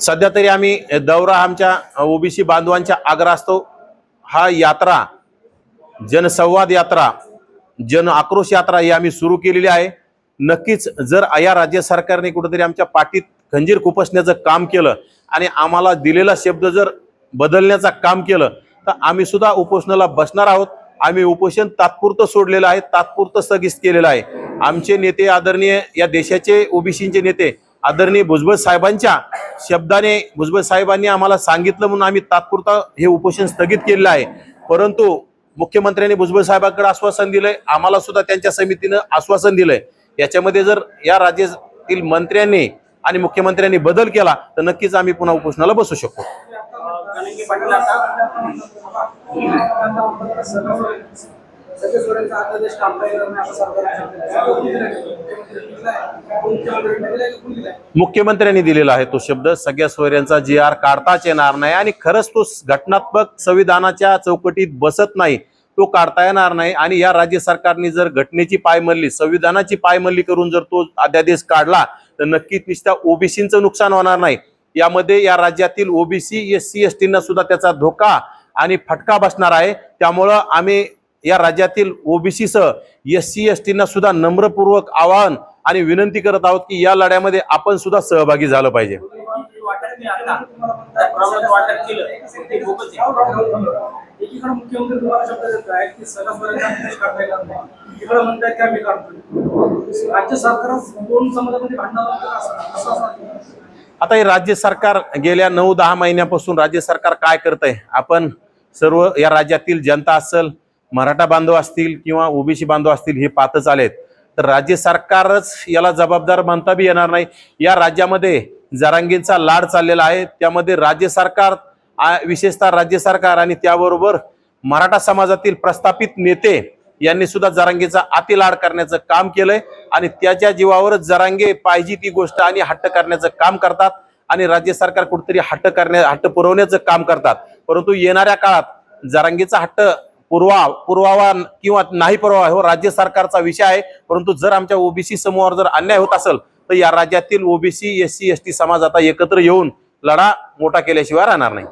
सध्या तरी आम्ही दौरा आमच्या ओबीसी बांधवांच्या आग्रहास्तव हा यात्रा जनसंवाद यात्रा जन आक्रोश यात्रा ही आम्ही सुरू केलेली आहे. नक्कीच जर या राज्य सरकारने कुठेतरी आमच्या पाठीत खंजीर खुपसण्याचं काम केलं आणि आम्हाला दिलेला शब्द जर बदलण्याचं काम केलं तर आम्ही सुद्धा उपोषणाला बसणार आहोत. आम्ही उपोषण तात्पुरतं सोडलेलं आहे तात्पुरतं स्थगित केलेलं आहे. आमचे नेते आदरणीय या देशाचे ओबीसीचे नेते आदरणीय भुजबळ साहेबांच्या शब्दाने भुजबळ साहेबांनी आम्हाला सांगितलं म्हणून आम्ही तात्पुरता हे उपोषण स्थगित केलेलं आहे. परंतु मुख्यमंत्र्यांनी भुजबळ साहेबांकडे आश्वासन दिलंय आम्हाला सुद्धा त्यांच्या समितीनं आश्वासन दिलंय. याच्यामध्ये जर या राज्यातील मंत्र्यांनी आणि मुख्यमंत्र्यांनी बदल केला तर नक्कीच आम्ही पुन्हा उपोषणाला बसू शकतो. मुख्यमंत्र्यांनी दिलेला आहे तो शब्द. सगळ्या सोयऱ्यांचा जी आर काढताच येणार नाही आणि खरंच तो घटनात्मक संविधानाच्या चौकटीत बसत नाही. तो काढता येणार नाही आणि या राज्य सरकारने जर घटनेची पायमल्ली संविधानाची पायमल्ली करून जर तो अध्यादेश काढला तर नक्कीच निश्चित ओबीसीचं नुकसान होणार नाही. यामध्ये या राज्यातील ओबीसी एस सी एस टीना सुद्धा त्याचा धोका आणि फटका बसणार आहे. त्यामुळं आम्ही या राज्यातील ओबीसीसह एस सी एस टीना सुद्धा नम्रपूर्वक आवाहन आणि विनंती करत आहोत की या लढ्यामध्ये आपण सुद्धा सहभागी झालं पाहिजे. आता आता हे राज्य सरकार गेल्या नऊ दहा महिन्यापासून राज्य सरकार काय करत आहे आपण सर्व या राज्यातील जनता असेल मराठा बांधव असतील किंवा ओबीसी बांधव असतील हे पाहतच आलेत. तर राज्य सरकारच याला जबाबदार म्हणता बी येणार नाही. या राज्यामध्ये जरांगींचा लाड चाललेला आहे. त्यामध्ये राज्य सरकार आ- विशेषतः राज्य सरकार आणि त्याबरोबर मराठा समाजातील प्रस्थापित नेते यांनी सुद्धा जरांगेचा अतिलाड करण्याचं काम केलंय आणि त्याच्या जीवावरच जरांगे पाहिजे ती गोष्ट आणि हट्ट करण्याचं काम करतात आणि राज्य सरकार कुठेतरी हट्ट करण्या हट्ट पुरवण्याचं काम करतात. परंतु येणाऱ्या काळात जरांगेचा हट्ट पुरवा पुरवावा किंवा नाही पुरवा हो राज्य सरकारचा विषय आहे. परंतु जर आमच्या ओबीसी समूहावर जर अन्याय होत असेल तर या राज्यातील OBC S C S T समाज आता एकत्र येऊन लढा मोठा केल्याशिवाय राहणार नाही.